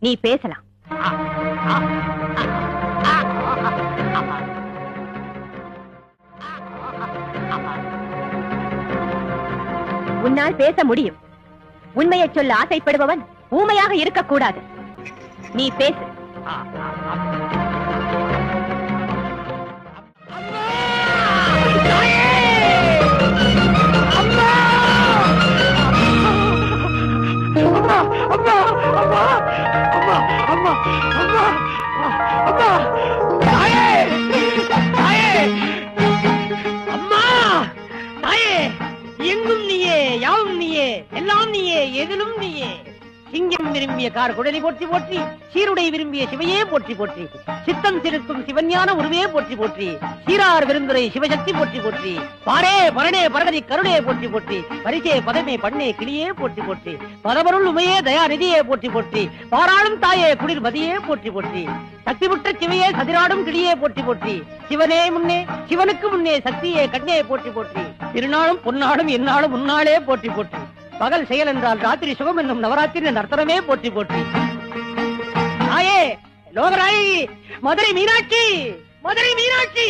நீ பேசலாம். உன்னால் பேச முடியும். உண்மையை சொல்ல ஆசைப்படுபவன் ஊமையாக இருக்கக்கூடாது. நீ பேசு. அம்மா அம்மா அம்மா அம்மா அம்மா அம்மா அம்மா தாயே தாயே அம்மா தாயே எங்கும் நீயே யாவும் நீயே எல்லாம் நீயே எதிலும் நீயே. சிங்கம் விரும்பிய கார் குடலை போற்றி போற்றி சீருடை விரும்பிய சிவையே போற்றி போற்றி சித்தம் சிறுக்கும் சிவஞான உருவே போற்றி போற்றி சீரார் விருந்துரை சிவசக்தி போற்றி போற்றி பாரே பரணே பரகதி கருணே போற்றி போற்றி பரிசே பதமே பண்ணே கிளியே போற்றி போற்றி பரபருள் உமையே தயாநிதியே போற்றி போற்றி பாராளும் தாயே குளிர் மதியே போற்றி போற்றி சக்தி முற்ற சிவையே சதிராடும் கிளியே போற்றி போற்றி சிவனே முன்னே சிவனுக்கு முன்னே சக்தியே கண்ணே போற்றி போற்றி திருநாளும் பொன்னாளும் என்னாலும் முன்னாளே போற்றி போற்றி பகல் செயல் என்றால் ராத்திரி சுகம் என்னும் நவராத்திரி நர்த்தனமே போற்றி போற்றி. ஆயே லோகராயி மதுரை மீனாட்சி மதுரை மீனாட்சி!